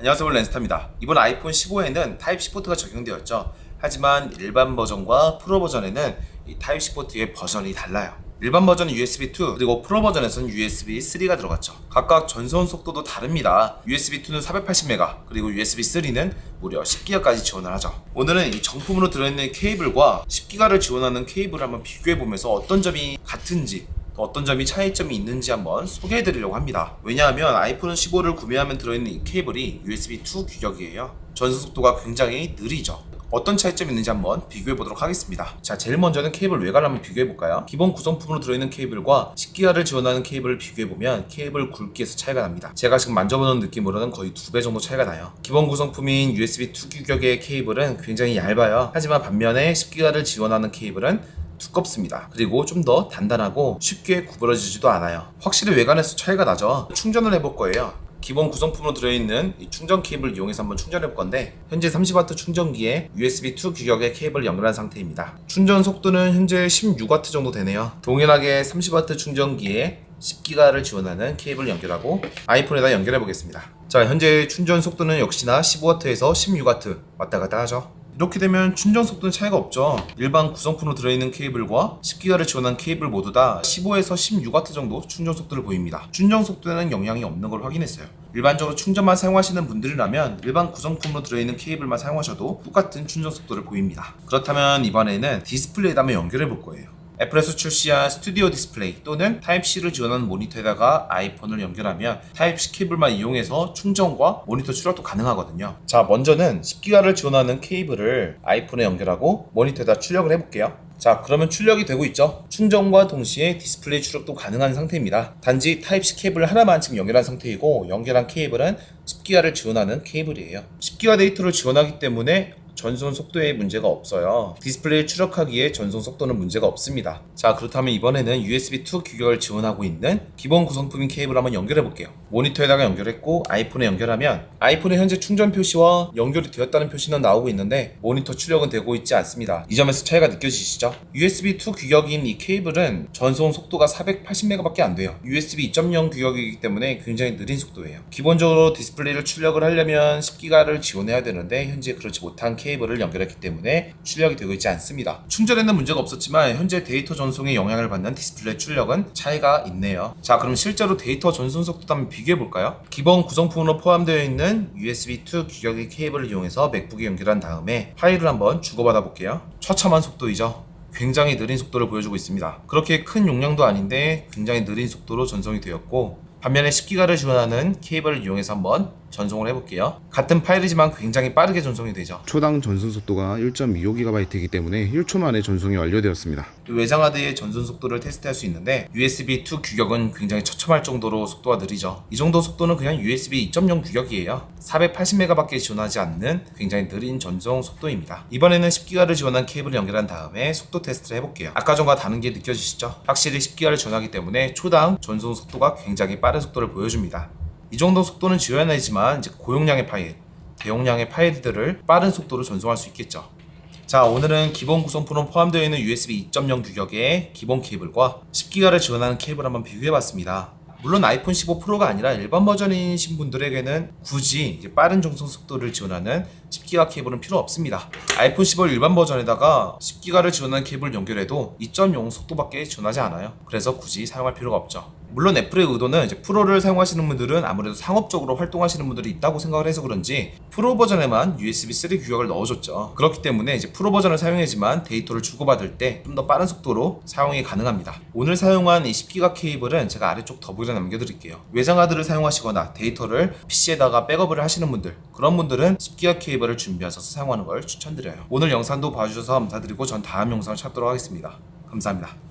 안녕하세요 렌스타입니다. 이번 아이폰 15에는 타입C 포트가 적용되었죠. 하지만 일반 버전과 프로 버전에는 이 타입C 포트의 버전이 달라요. 일반 버전은 USB2 그리고 프로 버전에서는 USB3가 들어갔죠. 각각 전송 속도도 다릅니다. USB2는 480메가 그리고 USB3는 무려 10기가까지 지원을 하죠. 오늘은 이 정품으로 들어있는 케이블과 10기가를 지원하는 케이블을 한번 비교해 보면서 어떤 점이 같은지 또 어떤 점이 차이점이 있는지 한번 소개해 드리려고 합니다. 왜냐하면 아이폰 15를 구매하면 들어있는 이 케이블이 USB2 규격이에요. 전송 속도가 굉장히 느리죠. 어떤 차이점이 있는지 한번 비교해 보도록 하겠습니다. 자, 제일 먼저는 케이블 외관을 한번 비교해 볼까요? 기본 구성품으로 들어있는 케이블과 10기가를 지원하는 케이블을 비교해 보면 케이블 굵기에서 차이가 납니다. 제가 지금 만져보는 느낌으로는 거의 두 배 정도 차이가 나요. 기본 구성품인 USB2 규격의 케이블은 굉장히 얇아요. 하지만 반면에 10기가를 지원하는 케이블은 두껍습니다. 그리고 좀 더 단단하고 쉽게 구부러지지도 않아요. 확실히 외관에서 차이가 나죠. 충전을 해볼 거예요. 기본 구성품으로 들어있는 이 충전 케이블을 이용해서 한번 충전해 볼 건데 현재 30W 충전기에 USB2 규격의 케이블을 연결한 상태입니다. 충전 속도는 현재 16W 정도 되네요. 동일하게 30W 충전기에 10기가를 지원하는 케이블을 연결하고 아이폰에다 연결해 보겠습니다. 자, 현재 충전 속도는 역시나 15W에서 16W 왔다 갔다 하죠. 이렇게 되면 충전 속도는 차이가 없죠. 일반 구성품으로 들어있는 케이블과 10기가를 지원한 케이블 모두 다 15에서 16W 정도 충전 속도를 보입니다. 충전 속도에는 영향이 없는 걸 확인했어요. 일반적으로 충전만 사용하시는 분들이라면 일반 구성품으로 들어있는 케이블만 사용하셔도 똑같은 충전 속도를 보입니다. 그렇다면 이번에는 디스플레이에다 한번 연결해 볼 거예요. 애플에서 출시한 스튜디오 디스플레이 또는 타입C를 지원하는 모니터에다가 아이폰을 연결하면 타입C 케이블만 이용해서 충전과 모니터 출력도 가능하거든요. 자, 먼저는 10기가를 지원하는 케이블을 아이폰에 연결하고 모니터에다 출력을 해볼게요. 자, 그러면 출력이 되고 있죠? 충전과 동시에 디스플레이 출력도 가능한 상태입니다. 단지 타입C 케이블 하나만 지금 연결한 상태이고 연결한 케이블은 10기가를 지원하는 케이블이에요. 10기가 데이터를 지원하기 때문에 전송 속도에 문제가 없어요. 디스플레이 출력하기에 전송 속도는 문제가 없습니다. 자, 그렇다면 이번에는 USB2 규격을 지원하고 있는 기본 구성품인 케이블 한번 연결해 볼게요. 모니터에다가 연결했고 아이폰에 연결하면 아이폰의 현재 충전 표시와 연결이 되었다는 표시는 나오고 있는데 모니터 출력은 되고 있지 않습니다. 이 점에서 차이가 느껴지시죠? USB2 규격인 이 케이블은 전송 속도가 480메가밖에 안 돼요. USB 2.0 규격이기 때문에 굉장히 느린 속도예요. 기본적으로 디스플레이를 출력을 하려면 10기가를 지원해야 되는데 현재 그렇지 못한 케이블 을 연결했기 때문에 출력이 되고 있지 않습니다. 충전에는 문제가 없었지만 현재 데이터 전송에 영향을 받는 디스플레이 출력은 차이가 있네요. 자, 그럼 실제로 데이터 전송 속도도 한번 비교해 볼까요? 기본 구성품으로 포함되어 있는 USB2 규격의 케이블을 이용해서 맥북에 연결한 다음에 파일을 한번 주고받아 볼게요. 처참한 속도이죠. 굉장히 느린 속도를 보여주고 있습니다. 그렇게 큰 용량도 아닌데 굉장히 느린 속도로 전송이 되었고 반면에 10기가를 지원하는 케이블을 이용해서 한번 전송을 해볼게요. 같은 파일이지만 굉장히 빠르게 전송이 되죠. 초당 전송 속도가 1.25GB이기 때문에 1초 만에 전송이 완료되었습니다. 외장 하드의 전송 속도를 테스트할 수 있는데 USB2 규격은 굉장히 처참할 정도로 속도가 느리죠. 이 정도 속도는 그냥 USB 2.0 규격이에요. 480메가밖에 지원하지 않는 굉장히 느린 전송 속도입니다. 이번에는 10기가를 지원한 케이블을 연결한 다음에 속도 테스트를 해볼게요. 아까 전과 다른 게 느껴지시죠? 확실히 10기가를 지원하기 때문에 초당 전송 속도가 굉장히 빠른 속도를 보여줍니다. 이 정도 속도는 지원하지만 이제 고용량의 파일, 대용량의 파일들을 빠른 속도로 전송할 수 있겠죠. 자, 오늘은 기본 구성품으로 포함되어 있는 USB 2.0 규격의 기본 케이블과 10기가를 지원하는 케이블 한번 비교해 봤습니다. 물론 아이폰 15 프로가 아니라 일반 버전이신 분들에게는 굳이 빠른 전송 속도를 지원하는 10기가 케이블은 필요 없습니다. 아이폰 15 일반 버전에다가 10기가를 지원하는 케이블 연결해도 2.0 속도밖에 지원하지 않아요. 그래서 굳이 사용할 필요가 없죠. 물론 애플의 의도는 이제 프로를 사용하시는 분들은 아무래도 상업적으로 활동하시는 분들이 있다고 생각을 해서 그런지 프로 버전에만 USB3 규격을 넣어줬죠. 그렇기 때문에 이제 프로 버전을 사용해지만 데이터를 주고받을 때 좀 더 빠른 속도로 사용이 가능합니다. 오늘 사용한 이 10기가 케이블은 제가 아래쪽 더보기에 남겨드릴게요. 외장 하드를 사용하시거나 데이터를 PC에다가 백업을 하시는 분들 그런 분들은 10기가 케이블을 준비하셔서 사용하는 걸 추천드려요. 오늘 영상도 봐주셔서 감사드리고 전 다음 영상을 찾도록 하겠습니다. 감사합니다.